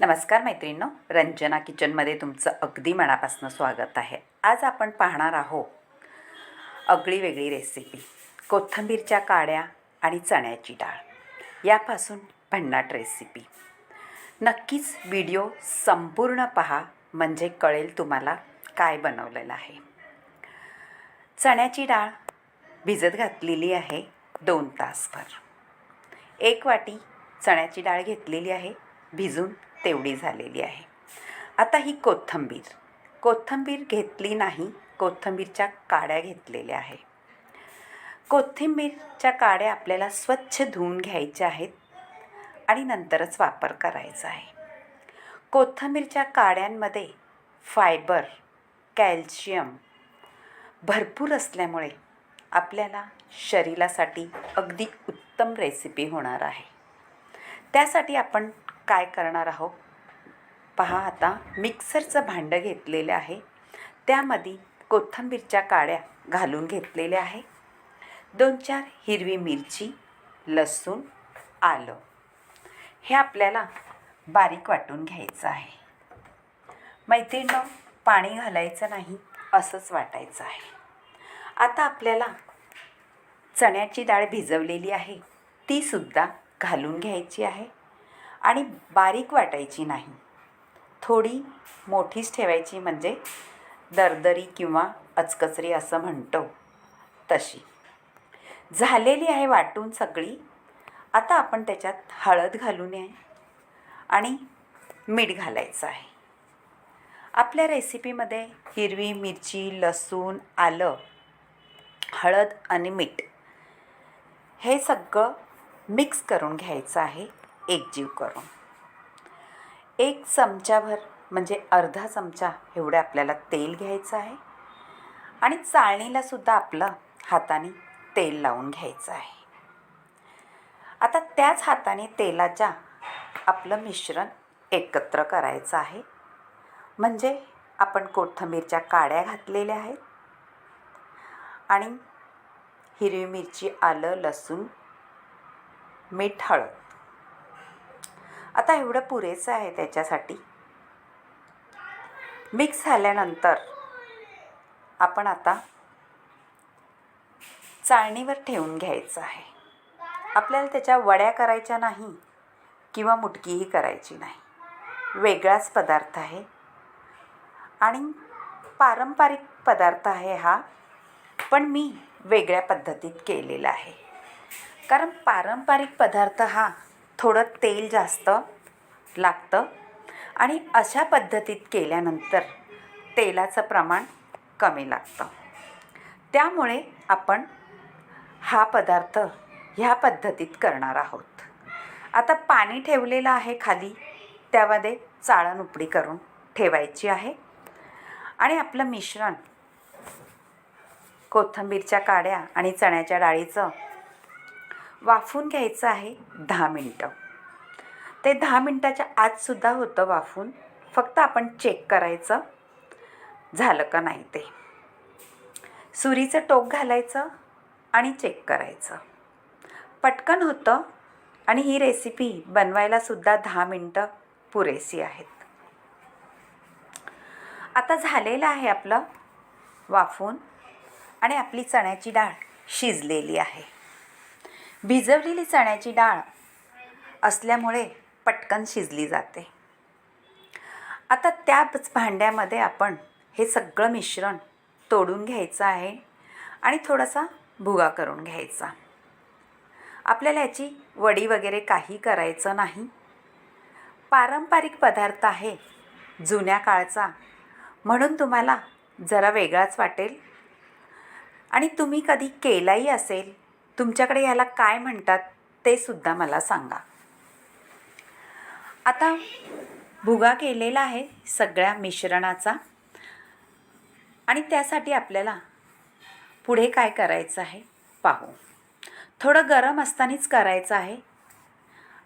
नमस्कार मैत्रिणींनो रंजना किचनमध्ये तुमचं अगदी मनापासून स्वागत आहे. आज आपण पाहणार आहोत अगळी वेगळी रेसिपी कोथिंबीरच्या काड्या आणि चण्याची डाळ. यापासून भन्नाट रेसिपी नक्कीच व्हिडिओ संपूर्ण पहा म्हणजे कळेल तुम्हाला काय बनवलेलं आहे. चण्याची डाळ भिजत घातलेली आहे दोन तासभर. एक वाटी चण्याची डाळ घेतलेली आहे भिजून तेवढी झालेली आहे. आता ही कोथिंबीर. कोथिंबीर घेतली नाही कोथिंबीरच्या काड्या घेतलेल्या आहे कोथिंबीरच्या काड्या आपल्याला स्वच्छ धुवून घ्यायच्या आहेत आणि नंतरच वापर करायचा आहे. कोथिंबीरच्या काड्यांमध्ये फायबर कॅल्शियम भरपूर असल्यामुळे आपल्याला शरीरासाठी अगदी उत्तम रेसिपी होणार आहे. त्यासाठी आपण काय करणार आहोत? पहा आता मिक्सरचं भांडं घेतलेलं आहे. त्यामध्ये कोथिंबीरच्या काड्या घालून घेतलेल्या आहे. दोन चार हिरवी मिरची लसूण आलं. हे आपल्याला बारीक वाटून घ्यायचं आहे. मैत्रिणीनं पाणी घालायचं नाही असंच वाटायचं आहे. आता आपल्याला चण्याची डाळ भिजवलेली आहे. तीसुद्धा घालून घ्यायची आहे. आणि बारीक वाटायची नाही. थोडी मोठीच ठेवायची म्हणजे दरदरी किंवा अचकचरी असं म्हणतो. तशी. झालेली आहे वाटून सगळी. आता आपण त्याच्यात हळद घालून आहे. आणि मीठ घालायचं आहे. आपल्या रेसिपीमध्ये हिरवी मिरची लसूण आलं हळद आणि मीठ हे सगळं मिक्स करून घ्यायचं आहे. एकजीव करून. एक चमचाभर म्हणजे अर्धा चमचा एवढं आपल्याला तेल घ्यायचं आहे. आणि चाळणीलासुद्धा आपलं हाताने तेल लावून घ्यायचं आहे. आता त्याच हाताने तेलाच्या आपलं मिश्रण एकत्र करायचं आहे. म्हणजे आपण कोथिंबीरच्या काड्या घातलेल्या आहेत. आणि हिरवी मिरची आलं लसूण मीठ हळद आता एवढं पुरेसं आहे त्याच्यासाठी. मिक्स झाल्यानंतर आपण आता चाळणीवर ठेवून घ्यायचं आहे. आपल्याला त्याच्या वड्या करायच्या नाही किंवा मुटकीही करायची नाही. वेगळाच पदार्थ आहे. आणि पारंपरिक पदार्थ आहे हा पण मी वेगळ्या पद्धतीत केलेला आहे. कारण पारंपरिक पदार्थ हा थोडं तेल जास्त लागतं. आणि अशा पद्धतीत केल्यानंतर तेलाचं प्रमाण कमी लागतं. त्यामुळे आपण हा पदार्थ ह्या पद्धतीत करणार आहोत. आता पाणी ठेवलेलं आहे खाली. त्यामध्ये चाळण उपडी करून ठेवायची आहे. आणि आपलं मिश्रण कोथिंबीरच्या काड्या आणि चण्याच्या डाळीचं वाफून घ्यायचं आहे दहा मिनटं. ते दहा मिनटाच्या आतसुद्धा होतं वाफून. फक्त आपण चेक करायचं. झालं का नाही ते. सुरीचं टोक घालायचं आणि चेक करायचं. पटकन होतं आणि ही रेसिपी बनवायलासुद्धा दहा मिनटं पुरेसी आहेत. आता झालेलं आहे आपलं वाफून आणि आपली चण्याची डाळ शिजलेली आहे. भिजवलेली चण्याची डाळ असल्यामुळे पटकन शिजली जाते. आता त्याच भांड्यामध्ये आपण हे सगळं मिश्रण तोडून घ्यायचं आहे आणि थोडासा भुगा करून घ्यायचा. आपल्याला याची वडी वगैरे काही करायचं नाही. पारंपरिक पदार्थ आहे जुन्या काळचा म्हणून तुम्हाला जरा वेगळाच वाटेल. आणि तुम्ही कधी केलाही असेल तुमच्याकडे ह्याला काय म्हणतात ते सुद्धा मला सांगा. आता भुगा केलेला आहे सगळ्या मिश्रणाचा. आणि त्यासाठी आपल्याला पुढे काय करायचं आहे पाहू. थोडं गरम असतानाच करायचं आहे.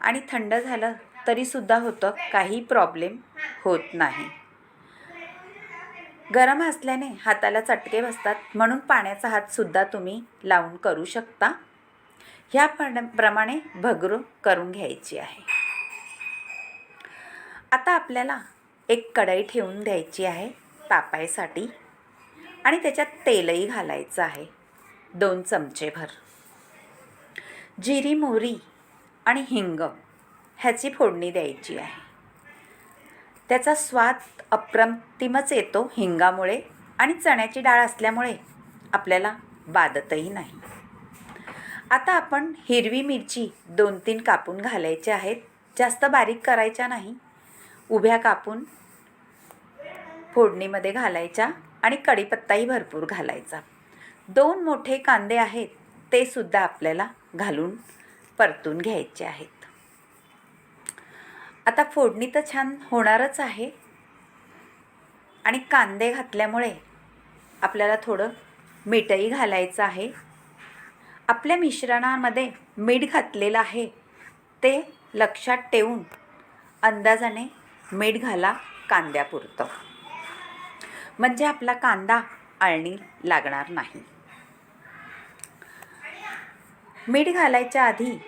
आणि थंड झालं तरीसुद्धा होतं काही प्रॉब्लेम होत नाही. गरम असल्याने हाताला चटके बसतात म्हणून पाण्याचा हातसुद्धा तुम्ही लावून करू शकता. ह्या प्रमाणे भगरू करून घ्यायची आहे. आता आपल्याला एक कढई ठेवून द्यायची आहे तापायसाठी. आणि त्याच्यात तेलही घालायचं आहे दोन चमचेभर. जिरी मोहरी आणि हिंग ह्याची फोडणी द्यायची आहे. त्याचा स्वाद अप्रतिमच येतो हिंगामुळे आणि चण्याची डाळ असल्यामुळे आपल्याला बादतही नाही. आता आपण हिरवी मिरची दोन तीन कापून घालायचे आहेत. जास्त बारीक करायच्या नाही. उभ्या कापून फोडणीमध्ये घालायच्या आणि कढीपत्ताही भरपूर घालायचा. दोन मोठे कांदे आहेत ते सुद्धा आपल्याला घालून परतून घ्यायचे आहेत. आता फोडणी तर छान होणारच आहे. आणि कांदे घातल्यामुळे आपल्याला थोडं मीठही घालायचं आहे. आपल्या मिश्रणामध्ये मीठ घातलेलं आहे. ते लक्षात ठेवून अंदाजाने मीठ घाला कांद्यापुरतं. म्हणजे आपला कांदा आळणी लागणार नाही. मीठ घालायच्या आधी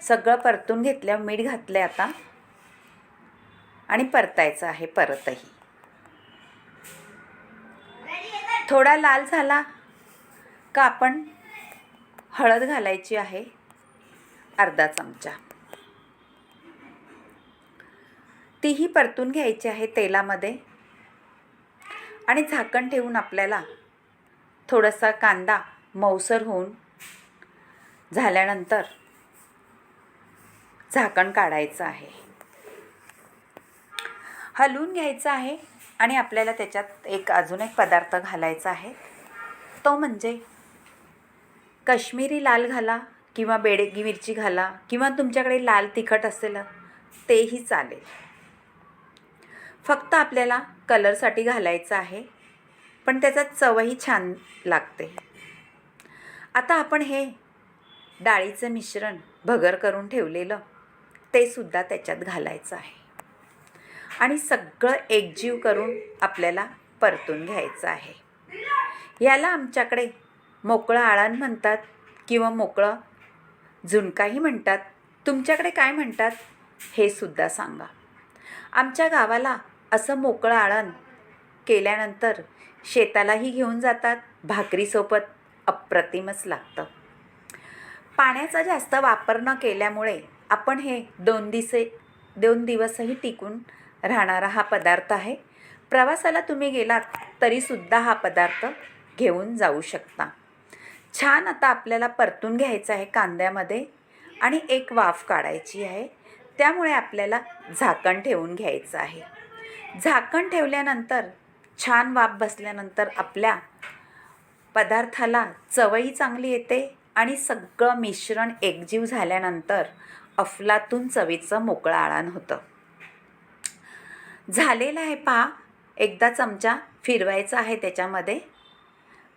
सगळं परतून घेतल्यावर मीठ घातलं आहे आता. आणि परतायचं आहे परतही. थोडा लाल झाला का आपण हळद घालायची आहे अर्धा चमचा. तीही परतून घ्यायची आहे तेलामध्ये. आणि झाकण ठेवून आपल्याला थोडासा कांदा मऊसर होऊन झाल्यानंतर झाकण काढायचं आहे. हलवून घ्यायचं आहे आणि आपल्याला त्याच्यात एक अजून एक पदार्थ घालायचा आहे. तो म्हणजे कश्मीरी लाल घाला किंवा बेडगी मिरची घाला किंवा तुमच्याकडे लाल तिखट असेल तेही चालेल. फक्त आपल्याला कलरसाठी घालायचं आहे पण त्याचा चवही छान लागते. आता आपण हे डाळीचं मिश्रण भगर करून ठेवलेलं ते सुद्धा त्याच्यात घालायचं आहे. आणि सगळं एकजीव करून आपल्याला परतून घ्यायचं आहे. याला आमच्याकडे मोकळं आळण म्हणतात किंवा मोकळं झुणकाही म्हणतात. तुमच्याकडे काय म्हणतात हे सुद्धा सांगा. आमच्या गावाला असं मोकळं आळण केल्यानंतर शेतालाही घेऊन जातात. भाकरीसोबत अप्रतिमच लागतं. पाण्याचा जास्त वापर न केल्यामुळे आपण हे दोन दिसे दोन दिवसही टिकून राहणारा हा पदार्थ आहे. प्रवासाला तुम्ही गेलात तरीसुद्धा हा पदार्थ घेऊन जाऊ शकता. छान आता आपल्याला परतून घ्यायचं आहे कांद्यामध्ये आणि एक वाफ काढायची आहे. त्यामुळे आपल्याला झाकण ठेवून घ्यायचं आहे. झाकण ठेवल्यानंतर छान वाफ बसल्यानंतर आपल्या पदार्थाला चवही चांगली येते आणि सगळं मिश्रण एकजीव झाल्यानंतर अफलातून चवीचं मोकळं आळण होतं. झालेलं आहे पहा एकदा चमचा फिरवायचा आहे त्याच्यामध्ये.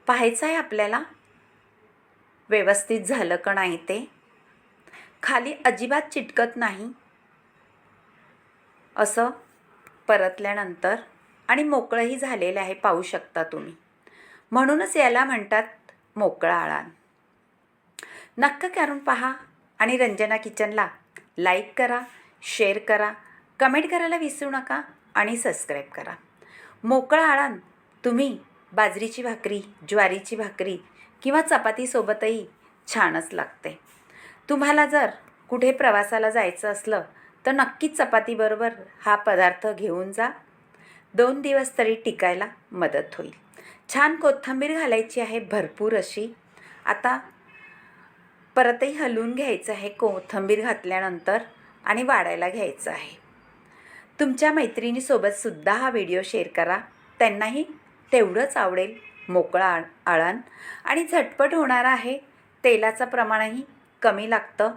पाहायचं आहे आपल्याला व्यवस्थित झालं का नाही ते. खाली अजिबात चिटकत नाही. असं परतल्यानंतर आणि मोकळंही झालेलं आहे पाहू शकता तुम्ही. म्हणूनच याला म्हणतात मोकळा आळान नक्क करून पहा आणि रंजना किचनला लाईक करा शेअर करा कमेंट करायला विसरू नका आणि सबस्क्राईब करा. मोकळं आळण तुम्ही बाजरीची भाकरी ज्वारीची भाकरी किंवा चपातीसोबतही छानच लागते. तुम्हाला जर कुठे प्रवासाला जायचं असलं तर नक्कीच चपातीबरोबर हा पदार्थ घेऊन जा. दोन दिवस तरी टिकायला मदत होईल. छान कोथिंबीर घालायची आहे भरपूर अशी. आता परतही हलवून घ्यायचं आहे कोथिंबीर घातल्यानंतर आणि वाढायला घ्यायचं आहे. तुमच्या मैत्रिणीसोबतसुद्धा हा व्हिडिओ शेअर करा. त्यांनाही तेवढंच आवडेल मोकळा आळ आळण. आणि झटपट होणार आहे तेलाचं प्रमाणही कमी लागतं.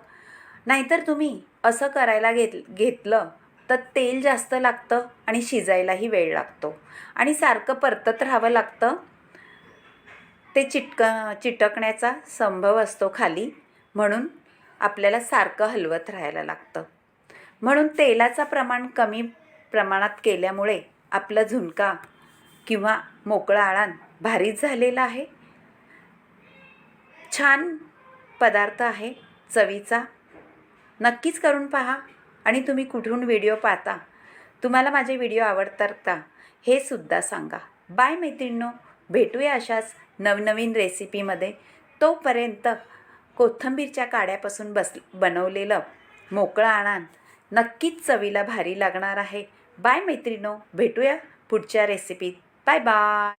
नाहीतर तुम्ही असं करायला घेत घेतलं तर तेल जास्त लागतं आणि शिजायलाही वेळ लागतो. आणि सारखं परतत राहावं लागतं. ते चिटक चिटकण्याचा संभव असतो खाली. म्हणून आपल्याला सारखं हलवत राहायला लागतं. म्हणून तेलाचं प्रमाण कमी प्रमाणात केल्यामुळे आपलं झुणका किंवा मोकळा आळण भारीच झालेला आहे. छान पदार्थ आहे चवीचा. नक्कीच करून पहा आणि तुम्ही कुठून व्हिडिओ पाहता तुम्हाला माझे व्हिडिओ आवडतात का हे सुद्धा सांगा. बाय मैत्रिणींनो भेटूया अशाच नवनवीन रेसिपीमध्ये तोपर्यंत कोथिंबीरच्या काड्यापासून बस बनवलेलं मोकळं आणान नक्कीच चवीला भारी लागणार आहे. बाय मैत्रिणो भेटूया पुढच्या रेसिपीत बाय बाय